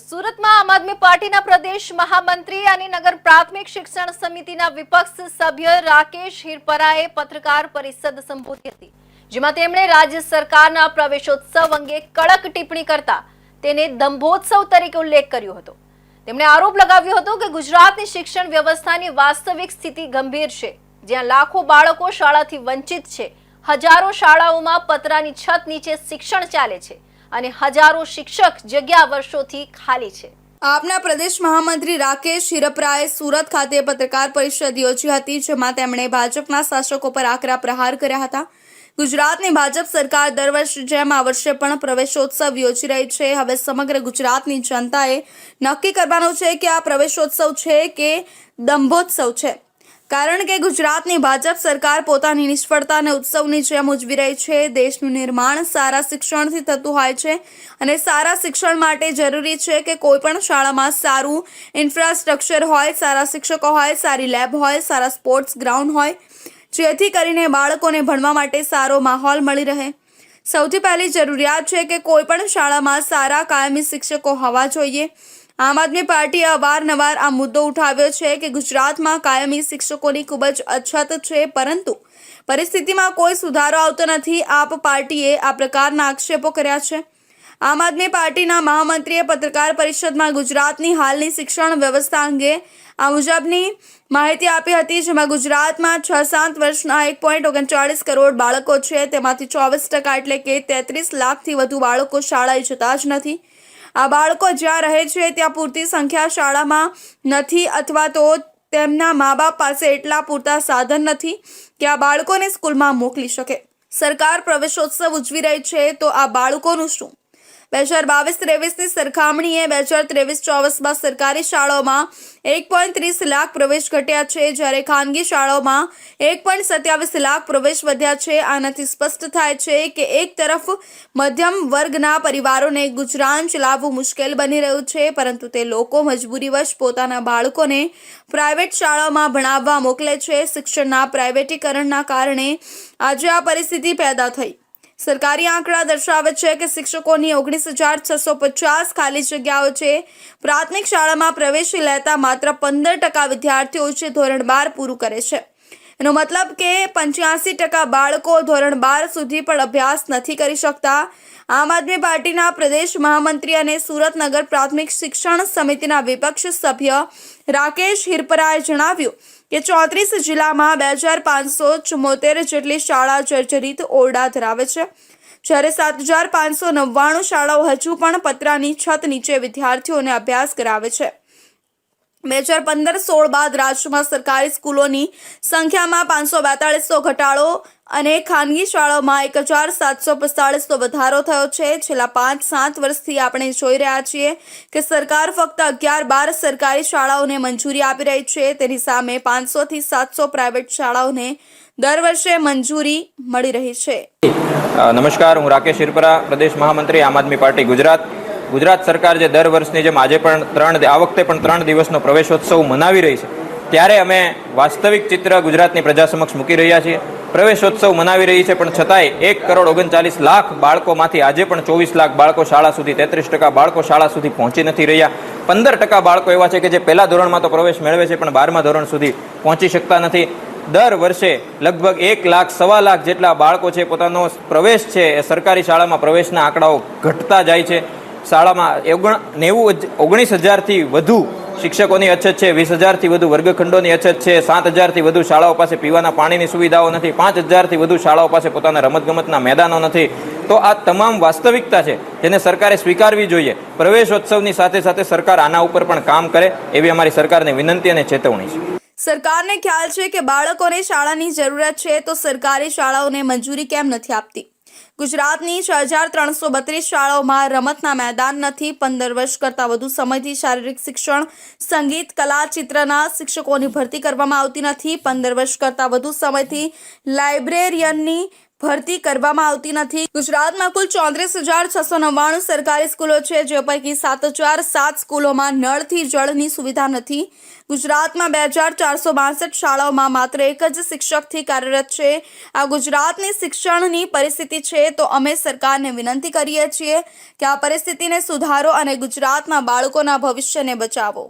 સુરતમાં આમ આદમી પાર્ટીના પ્રદેશ મહામંત્રી અને નગર પ્રાથમિક શિક્ષણ સમિતિના વિપક્ષ સભ્ય રાકેશ હિરપરાએ પત્રકાર પરિષદ હતી, જેમાં તેમણે રાજ્ય સરકારના પ્રવેશોત્સવ અંગે કડક ટિપ્પણી કરતા તેને દંભોત્સવ તરીકે ઉલ્લેખ કર્યો હતો. તેમણે આરોપ લગાવ્યો હતો કે ગુજરાતની શિક્ષણ વ્યવસ્થાની વાસ્તવિક સ્થિતિ ગંભીર છે, જ્યાં લાખો બાળકો શાળાથી વંચિત છે, હજારો શાળાઓમાં પતરાની છત નીચે શિક્ષણ ચાલે છે અને હજારો શિક્ષક જગ્યા વર્ષોથી ખાલી છે. આપના પ્રદેશ મહામંત્રી રાકેશ હિરપરાએ સુરત ખાતે પત્રકાર પરિષદ યોજી હતી, જેમાં તેમણે ભાજપના શાસકો પર આકરા પ્રહાર કર્યા હતા. ગુજરાતની ભાજપ સરકાર દર વર્ષ જેમ આ વર્ષે પણ પ્રવેશોત્સવ યોજી રહી છે, હવે સમગ્ર ગુજરાતની જનતાએ નક્કી કરવાનું છે કે આ પ્રવેશોત્સવ છે કે દંભોત્સવ છે. કારણ કે ગુજરાતની ભાજપ સરકાર પોતાની નિષ્ફળતાને ઉત્સવની જેમ ઉજવી રહી છે. દેશનું નિર્માણ સારા શિક્ષણથી થતું હોય છે અને સારા શિક્ષણ માટે જરૂરી છે કે કોઈ પણ શાળામાં સારું ઇન્ફ્રાસ્ટ્રક્ચર હોય, સારા શિક્ષકો હોય, સારી લેબ હોય, સારા સ્પોર્ટ્સ ગ્રાઉન્ડ હોય, જેથી કરીને બાળકોને ભણવા માટે સારો માહોલ મળી રહે. સૌથી પહેલી જરૂરિયાત છે કે કોઈ પણ શાળામાં સારા કાયમી શિક્ષકો હોવા જોઈએ. આમ આદમી પાર્ટીએ અવારનવાર આ મુદ્દો ઉઠાવ્યો છે કે ગુજરાતમાં કાયમી શિક્ષકોની ખૂબ જ અછત છે, પરંતુ પરિસ્થિતિમાં કોઈ સુધારો આવતો નથી. આપ પાર્ટીએ આ પ્રકારના આક્ષેપો કર્યા છે. આમ આદમી પાર્ટીના મહામંત્રીએ પત્રકાર પરિષદમાં ગુજરાતની હાલની શિક્ષણ વ્યવસ્થા અંગે આ મુજબની માહિતી આપી હતી જેમાં ગુજરાતમાં છ સાત વર્ષના એક પોઈન્ટ ઓગણચાળીસ કરોડ બાળકો છે. તેમાંથી ચોવીસ ટકા એટલે કે તેત્રીસ લાખથી વધુ બાળકો શાળાએ જતા જ નથી. આ બાળકો જ્યાં રહે છે ત્યાં પૂરતી સંખ્યા શાળામાં નથી અથવા તો તેમના મા બાપ પાસે એટલા પૂરતા સાધન નથી કે આ બાળકોને સ્કૂલમાં મોકલી શકે. સરકાર પ્રવેશોત્સવ ઉજવી રહી છે તો આ બાળકોનું શું? બે હજાર બાવીસ ત્રેવીસની સરખામણીએ બે હજાર ત્રેવીસ ચોવીસમાં સરકારી શાળાઓમાં એક પોઈન્ટ ત્રીસ લાખ પ્રવેશ ઘટ્યા છે. જ્યારે ખાનગી શાળાઓમાં એક પોઈન્ટ સત્યાવીસ લાખ પ્રવેશ વધ્યા છે. આનાથી સ્પષ્ટ થાય છે કે એક તરફ મધ્યમ વર્ગના પરિવારોને ગુજરાન ચલાવવું મુશ્કેલ બની રહ્યું છે, પરંતુ તે લોકો મજબૂરીવશ પોતાના બાળકોને પ્રાઇવેટ શાળાઓમાં ભણાવવા મોકલે છે. શિક્ષણના પ્રાઇવેટીકરણના કારણે આજે આ પરિસ્થિતિ પેદા થઈ. સરકારી આંકડા દર્શાવે છે કે શિક્ષકોની ઓગણીસ હજાર છસો પચાસ ખાલી જગ્યાઓ છે. પ્રાથમિક શાળામાં પ્રવેશી લેતા માત્ર પંદર ટકા વિદ્યાર્થીઓ છે ધોરણ બાર પૂરું કરે છે. એનો મતલબ કે પંચ્યાસી ટકા બાળકો ધોરણ બાર સુધી પણ અભ્યાસ નથી કરી શકતા. આમ આદમી પાર્ટીના પ્રદેશ મહામંત્રી અને સુરતનગર પ્રાથમિક શિક્ષણ સમિતિના વિપક્ષ સભ્ય રાકેશ હિરપરાએ જણાવ્યું કે ચોત્રીસ જિલ્લામાં બે હજાર પાંચસો ચુમ્મોતેર જેટલી શાળા જર્જરિત ઓરડા ધરાવે છે. જ્યારે સાત હજાર પાંચસો નવ્વાણું શાળાઓ હજુ પણ પતરાની છત નીચે વિદ્યાર્થીઓને અભ્યાસ કરાવે છે. બે હજાર પંદર સોળ બાદ રાજ્યમાં સરકારી સ્કૂલોની સંખ્યામાં પાંચસો બેતાળીસનો ઘટાડો અને ખાનગી શાળાઓમાં એક હજાર સાતસો પિસ્તાળીસનો વધારો થયો છે. છેલ્લા પાંચ સાત વર્ષથી આપણે જોઈ રહ્યા છીએ કે સરકાર ફક્ત અગિયાર બાર સરકારી શાળાઓને મંજૂરી આપી રહી છે. તેની સામે પાંચસોથી સાતસો પ્રાઇવેટ શાળાઓને દર વર્ષે મંજૂરી મળી રહી છે. નમસ્કાર, હું રાકેશ શિરપરા પ્રદેશ મહામંત્રી, આમ આદમી પાર્ટી, ગુજરાત. ગુજરાત સરકાર જે દર વર્ષની જેમ આજે પણ ત્રણ આ વખતે પણ ત્રણ દિવસનો પ્રવેશોત્સવ મનાવી રહી છે. ત્યારે અમે વાસ્તવિક ચિત્ર ગુજરાતની પ્રજા સમક્ષ મૂકી રહ્યા છીએ. પ્રવેશોત્સવ મનાવી રહી છે, પણ છતાંય એક કરોડ ઓગણચાલીસ લાખ બાળકોમાંથી આજે પણ ચોવીસ લાખ બાળકો શાળા સુધી, તેત્રીસ ટકા બાળકો શાળા સુધી પહોંચી નથી રહ્યા. પંદર ટકા બાળકો એવા છે કે જે પહેલા ધોરણમાં તો પ્રવેશ મેળવે છે, પણ બારમા ધોરણ સુધી પહોંચી શકતા નથી. દર વર્ષે લગભગ એક લાખ, સવા લાખ જેટલા બાળકો છે, પોતાનો પ્રવેશ છે, એ સરકારી શાળામાં પ્રવેશના આંકડાઓ ઘટતા જાય છે. શાળામાં ઓગણ નેવું ઓગણીસ હજારથી વધુ શિક્ષકોની અછત છે, વીસ હજારથી વધુ વર્ગખંડોની અછત છે, સાત હજારથી વધુ શાળાઓ પાસે પીવાના પાણીની સુવિધાઓ નથી, પાંચ હજારથી વધુ શાળાઓ પાસે પોતાના રમતગમતના મેદાનો નથી. તો આ તમામ વાસ્તવિકતા છે, જેને સરકારે સ્વીકારવી જોઈએ. પ્રવેશોત્સવની સાથે સાથે સરકાર આના ઉપર પણ કામ કરે, એવી અમારી સરકારને વિનંતી અને ચેતવણી છે. સરકારને ખ્યાલ છે કે બાળકોને શાળાની જરૂરત છે, તો સરકારી શાળાઓને મંજૂરી કેમ નથી આપતી? ગુજરાતની છ હજાર ત્રણસો બત્રીસ શાળાઓમાં રમતના મેદાન નથી. પંદર વર્ષ કરતાં વધુ સમયથી શારીરિક શિક્ષણ, સંગીત, કલા ચિત્રના શિક્ષકોની ભરતી કરવામાં આવતી નથી. પંદર વર્ષ કરતાં વધુ સમયથી લાઇબ્રેરિયનની ભરતી કરવામાં આવતી નથી. ગુજરાતમાં કુલ ચોત્રીસ હજાર છસો નવ્વાણું સરકારી સ્કૂલો છે જે પૈકી સાત હજાર સાત સ્કૂલોમાં નળથી જળની સુવિધા નથી. ગુજરાતમાં બે હજાર ચારસો બાસઠ શાળાઓમાં માત્ર એક જ શિક્ષકથી કાર્યરત છે. આ ગુજરાતની શિક્ષણની પરિસ્થિતિ છે તો અમે સરકારને વિનંતી કરીએ છીએ કે આ પરિસ્થિતિને સુધારો અને ગુજરાતમાં બાળકોના ભવિષ્યને બચાવો.